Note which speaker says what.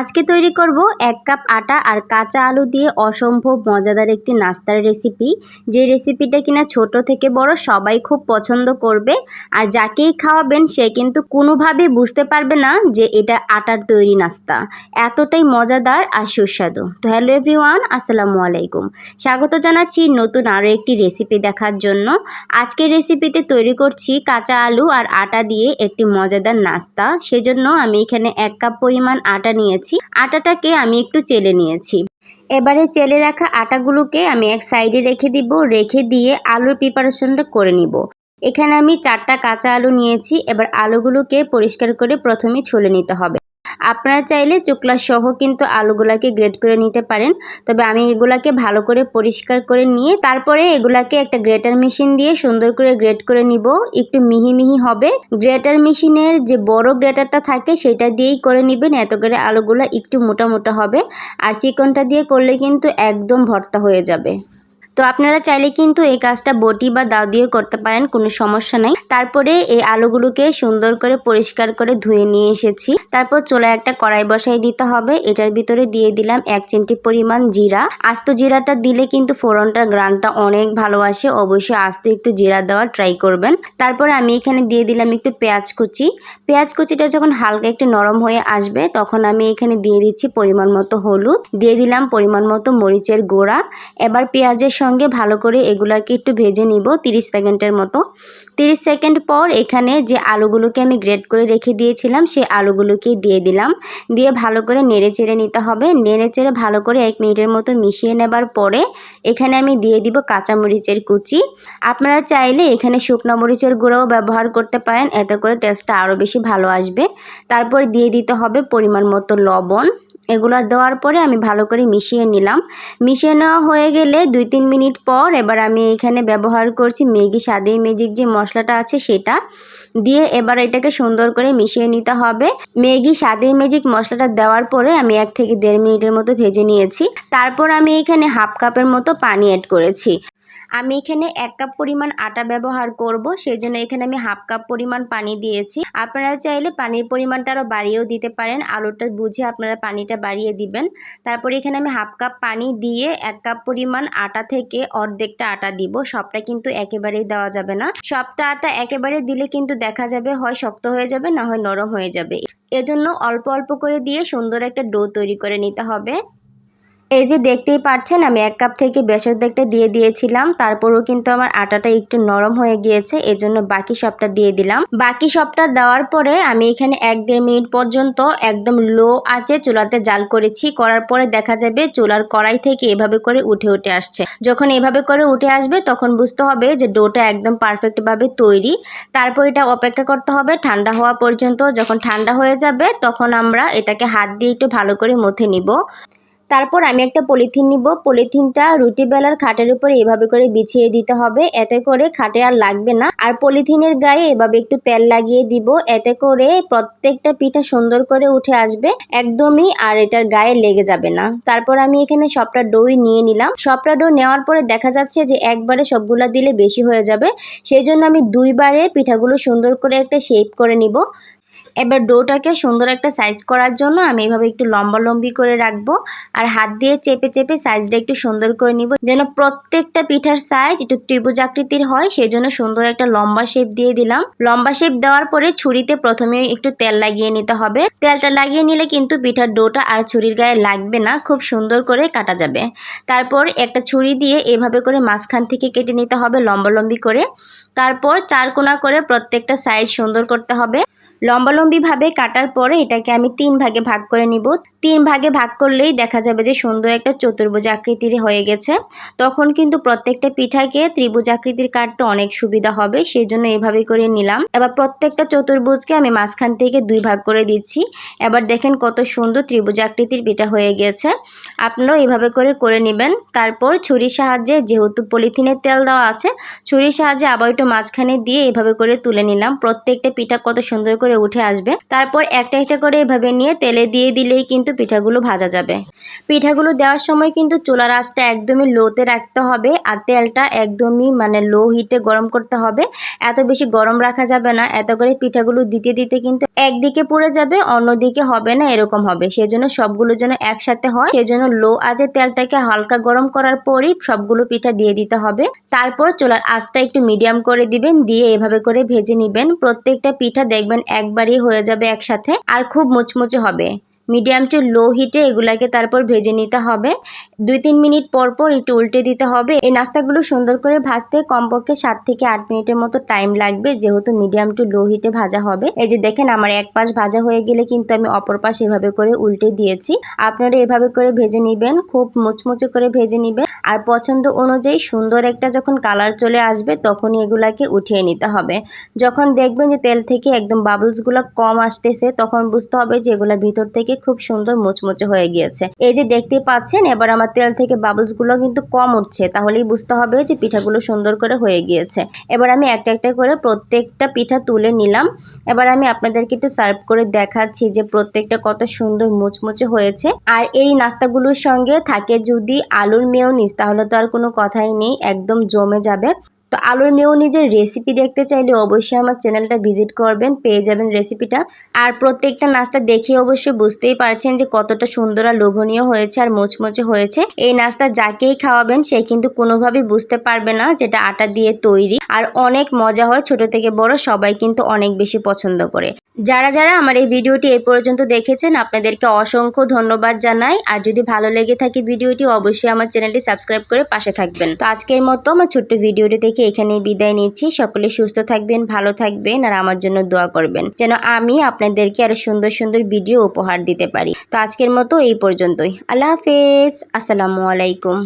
Speaker 1: আজকে তৈরি করব এক কাপ আটা আর কাঁচা আলু দিয়ে অসম্ভব মজাদার একটি নাস্তার রেসিপি যে রেসিপিটা কিনা ছোট থেকে বড় সবাই খুব পছন্দ করবে আর যাকেই খাওয়াবেন সে কিন্তু কোনোভাবেই বুঝতে পারবে না যে এটা আটার তৈরি নাস্তা। এতটাই মজাদার আর সুস্বাদু। তো হ্যালো এভরিওয়ান আসসালামু আলাইকুম। স্বাগত জানাচ্ছি নতুন আরও একটি রেসিপি দেখার জন্য। আজকের রেসিপিতে তৈরি করছি কাঁচা আলু আর আটা দিয়ে একটি মজাদার নাস্তা। সেজন্য আমি এখানে এক কাপ পরিমাণ আটা নিয়েছি। আটাটাকে আমি একটু চেলে নিয়েছি। এবারে চেলে রাখা আটাগুলোকে আমি এক সাইডে রেখে দিব, রেখে দিয়ে আলুর প্রিপারেশনটা করে নিব। এখানে আমি চারটা কাঁচা আলু নিয়েছি, এবার আলুগুলোকে পরিষ্কার করে প্রথমে ছুলে নিতে হবে। আপনারা চাইলে চোকলা সহ কিন্তু আলুগুলাকে গ্রেড করে নিতে পারেন। তবে আমি এগুলাকে ভালো করে পরিষ্কার করে নিয়ে তারপরে এগুলাকে একটা গ্রেটার মেশিন দিয়ে সুন্দর করে গ্রেড করে নিব। একটু মিহি মিহি হবে। গ্রেটার মেশিনের যে বড় গ্রেটারটা থাকে সেটা দিয়েই করে নেবেন। এত করে আলুগুলা একটু মোটা মোটা হবে। আর চিকনটা দিয়ে করলে কিন্তু একদম ভর্তা হয়ে যাবে। তো আপনারা চাইলে কিন্তু এই কাজটা বটি বা দাও দিয়ে করতে পারেন, কোনো সমস্যা নাই। তারপরে এই আলুগুলোকে সুন্দর করে পরিষ্কার করে ধুয়ে নিয়ে এসেছি। তারপর চলে একটা কড়াই বসাই দিতে হবে। এটার ভিতরে দিয়ে দিলাম এক চিমটি পরিমাণ জিরা। আস্ত জিরাটা দিলে কিন্তু ফোড়নটার গ্রানটা অনেক ভালো আসে। অবশ্যই আস্ত একটু জিরা দেওয়ার ট্রাই করবেন। তারপরে আমি এখানে দিয়ে দিলাম একটু পেঁয়াজ কুচি। পেঁয়াজ কুচিটা যখন হালকা একটু নরম হয়ে আসবে, তখন আমি এখানে দিয়ে দিচ্ছি পরিমাণ মতো হলুদ। দিয়ে দিলাম পরিমাণ মতো মরিচের গোড়া। এবার পেঁয়াজের সঙ্গে ভালো করে এগুলাকে একটু ভেজে নিব 30 সেকেন্ডের মতো। 30 সেকেন্ড পর এখানে যে আলুগুলোকে আমি গ্রেড করে রেখে দিয়েছিলাম, সেই আলুগুলোকে দিয়ে দিলাম। দিয়ে ভালো করে নেড়ে চেড়ে নিতে হবে। নেড়ে চেড়ে ভালো করে এক মিনিটের মতো মিশিয়ে নেবার পরে এখানে আমি দিয়ে দিব কাঁচামরিচের কুচি। আপনারা চাইলে এখানে শুকনো মরিচের গুঁড়াও ব্যবহার করতে পারেন, এতে করে টেস্টটা আরও বেশি ভালো আসবে। তারপর দিয়ে দিতে হবে পরিমাণ মতো লবণ। এগুলো দেওয়ার পরে আমি ভালো করে মিশিয়ে নিলাম। মিশিয়ে নেওয়া হয়ে গেলে দুই তিন মিনিট পর এবার আমি এখানে ব্যবহার করছি ম্যাগি স্বাদে ম্যাজিক যে মশলাটা আছে সেটা। দিয়ে এবার এটাকে সুন্দর করে মিশিয়ে নিতে হবে। ম্যাগি স্বাদে ম্যাজিক মশলাটা দেওয়ার পরে আমি এক থেকে দেড় মিনিটের মতো ভেজে নিয়েছি। তারপর আমি এখানে হাফ কাপের মতো পানি অ্যাড করেছি। আমি এখানে এক কাপ পরিমাণ আটা ব্যবহার করব সেই জন্য এখানে আমি হাফ কাপ পরিমাণ পানি দিয়েছি। আপনারা চাইলে পানির পরিমাণটা আরও বাড়িয়েও দিতে পারেন, আলুটা বুঝে আপনারা পানিটা বাড়িয়ে দিবেন। তারপরে এখানে আমি হাফ কাপ পানি দিয়ে এক কাপ পরিমাণ আটা থেকে অর্ধেকটা আটা দিব, সবটা কিন্তু একেবারেই দেওয়া যাবে না। সবটা আটা একেবারে দিলে কিন্তু দেখা যাবে হয় শক্ত হয়ে যাবে, না হয় নরম হয়ে যাবে। এজন্য অল্প অল্প করে দিয়ে সুন্দর একটা ডো তৈরি করে নিতে হবে। এই যে দেখতেই পাচ্ছেন আমি এক কাপ থেকে বেশ অর্ধেকটা দিয়ে দিয়েছিলাম, তারপরেও কিন্তু আমার আটাটা একটু নরম হয়ে গিয়েছে, এজন্য বাকি সবটা দিয়ে দিলাম। বাকি সবটা দেওয়ার পরে আমি এখানে এক দেড় মিনিট পর্যন্ত একদম লো আঁচে চুলাতে জাল করেছি, করার পরে দেখা যাবে চুলার কড়াই থেকে এভাবে করে উঠে উঠে আসছে। যখন এভাবে করে উঠে আসবে, তখন বুঝতে হবে যে ডোটা একদম পারফেক্টভাবে তৈরি। তারপর এটা অপেক্ষা করতে হবে, ঠান্ডা হওয়া পর্যন্ত যখন ঠান্ডা হয়ে যাবে, তখন আমরা এটাকে হাত দিয়ে একটু ভালো করে মথে নিব। তারপর আমি একটা পলিথিন নিব। পলিথিনটা রুটি বেলার খাটের উপরে এভাবে করে বিছিয়ে দিতে হবে। এতে করে খাটে আর লাগবে না। আর পলিথিনের গায়ে এভাবে একটু তেল লাগিয়ে দিব। এতে করে প্রত্যেকটা পিঠা সুন্দর করে উঠে আসবে। একদমই আর এটার গায়ে লেগে যাবে না। তারপর আমি এখানে সবটা ডোই নিয়ে নিলাম। সবটা ডো নেওয়ার পরে দেখা যাচ্ছে যে একবারে সবগুলা দিলে বেশি হয়ে যাবে। সেই জন্য আমি দুইবারে পিঠাগুলো সুন্দর করে একটা শেপ করে নিব। এবার ডোটাকে সুন্দর একটা সাইজ করার জন্য আমি এভাবে একটু লম্বা লম্বি করে রাখব। আর হাত দিয়ে চেপে চেপে সাইজটা একটু সুন্দর করে নিব যেন প্রত্যেকটা পিঠার সাইজ একটু ত্রিভুজ আকৃতির হয় সেই জন্য সুন্দর একটা লম্বা শেপ দিয়ে দিলাম। লম্বা শেপ দেওয়ার পরে ছুরিতে প্রথমে একটু তেল লাগিয়ে নিতে হবে। তেলটা লাগিয়ে নিলে কিন্তু পিঠার ডোটা আর ছুরির গায়ে লাগবে না, খুব সুন্দর করে কাটা যাবে। তারপর একটা ছুরি দিয়ে এভাবে করে মাঝখান থেকে কেটে নিতে হবে লম্বা লম্বি করে। তারপর চার কোনা করে প্রত্যেকটা সাইজ সুন্দর করতে হবে। লম্বালম্বিভাবে কাটার পরে এটাকে আমি তিন ভাগে ভাগ করে নিব। তিন ভাগে ভাগ করলেই দেখা যাবে যে সুন্দর একটা চতুর্ভুজ আকৃতির হয়ে গেছে। তখন কিন্তু প্রত্যেকটা পিঠাকে ত্রিভুজ আকৃতির কাটতে অনেক সুবিধা হবে সেই জন্য এভাবে করে নিলাম। এবার প্রত্যেকটা চতুর্ভুজকে আমি মাঝখান থেকে দুই ভাগ করে দিচ্ছি। এবার দেখেন কত সুন্দর ত্রিভুজ আকৃতির পিঠা হয়ে গেছে। আপনারাও এভাবে করে করে নেবেন। তারপর ছুরির সাহায্যে যেহেতু পলিথিনের তেল দেওয়া আছে, ছুরির সাহায্যে আবার একটু মাঝখানে দিয়ে এভাবে করে তুলে নিলাম। প্রত্যেকটা পিঠা কত সুন্দর করে করে উঠে আসবে। তারপর একটা একটা করে এভাবে নিয়ে তেলে দিয়ে দিলেই কিন্তু পিঠাগুলো ভাজা যাবে। পিঠাগুলো দেওয়ার সময় কিন্তু চুলার আঁচটা একদমই লোতে রাখতে হবে আর তেলটা একদমই মানে লো হিটে গরম করতে হবে। এত বেশি গরম রাখা যাবে না, এত করে পিঠাগুলো দিতে দিতে কিন্তু একদিকে পুড়ে যাবে, অন্যদিকে হবে না, এরকম হবে। সেজন্য সবগুলো যেন একসাথে হয়, সেজন্য লো আজে তেলটাকে হালকা গরম করার পরই সবগুলো পিঠা দিয়ে দিতে হবে। তারপর চুলার আঁচটা একটু মিডিয়াম করে দিবেন, দিয়ে এভাবে করে ভেজে নেবেন। প্রত্যেকটা পিঠা দেখবেন একবারই হয়ে যাবে একসাথে আর খুব মুচমুচে হবে। মিডিয়াম টু লো হিটে এগুলাকে তারপর ভেজে নিতে হবে। দুই তিন মিনিট পর পর একটু উল্টে দিতে হবে। এই নাস্তাগুলো সুন্দর করে ভাজতে কমপক্ষে সাত থেকে আট মিনিটের মতো টাইম লাগবে, যেহেতু মিডিয়াম টু লো হিটে ভাজা হবে। এই যে দেখেন আমার এক পাশ ভাজা হয়ে গেলে কিন্তু আমি অপর পাশ এভাবে করে উল্টে দিয়েছি। আপনারা এভাবে করে ভেজে নেবেন, খুব মুচমুচে করে ভেজে নেবেন। আর পছন্দ অনুযায়ী সুন্দর একটা যখন কালার চলে আসবে, তখনই এগুলাকে উঠিয়ে নিতে হবে। যখন দেখবেন যে তেল থেকে একদম বাবলসগুলো কম আসতেছে, তখন বুঝতে হবে যে এগুলো ভিতর থেকে খুব সুন্দর মুচমুচে হয়ে গিয়েছে। এই যে দেখতে পাচ্ছেন, এবার আমার তেল থেকে বাবলসগুলো কিন্তু কম উঠছে। তাহলেই বুঝতে হবে যে পিঠাগুলো সুন্দর করে হয়ে গিয়েছে। এবার আমি একটা একটা করে প্রত্যেকটা পিঠা তুলে নিলাম। এবার আমি আপনাদেরকে একটু সার্ভ করে দেখাচ্ছি যে প্রত্যেকটা কত সুন্দর মুচমুচে হয়েছে। আর এই নাস্তাগুলোর সঙ্গে থাকে যদি আলুর মেয়নিজ, তাহলে তো আর কোনো কথাই নেই, একদম জমে যাবে। তো আলুর মেয়নিজের রেসিপি দেখতে চাইলে অবশ্যই আমার চ্যানেলটা ভিজিট করবেন, পেয়ে যাবেন রেসিপিটা আর প্রত্যেকটা নাস্তা দেখে অবশ্যই বুঝতেই পারছেন যে কতটা সুন্দর আর লোভনীয় হয়েছে আর মোচমোচে হয়েছে। এই নাস্তা যাকেই খাওয়াবেন, সে কিন্তু কোনোভাবেই বুঝতে পারবে না যেটা আটা দিয়ে তৈরি। আর অনেক মজা হয় ছোট থেকে বড়, সবাই কিন্তু অনেক বেশি পছন্দ করে। যারা যারা আমার এই ভিডিওটি এ পর্যন্ত দেখেছেন, আপনাদেরকে অসংখ্য ধন্যবাদ জানাই। আর যদি ভালো লেগে থাকে ভিডিওটি, অবশ্যই আমার চ্যানেলটি সাবস্ক্রাইব করে পাশে থাকবেন। তো আজকের মতো আমার ছোট্ট ভিডিওটি থেকে এখানেই বিদায় নিচ্ছি। সকলে সুস্থ থাকবেন, ভালো থাকবেন আর আমার জন্য দোয়া করবেন যেন আমি আপনাদেরকে আরও সুন্দর সুন্দর ভিডিও উপহার দিতে পারি। তো আজকের মতো এই পর্যন্তই। আল্লাহ হাফেজ। আসসালামু আলাইকুম।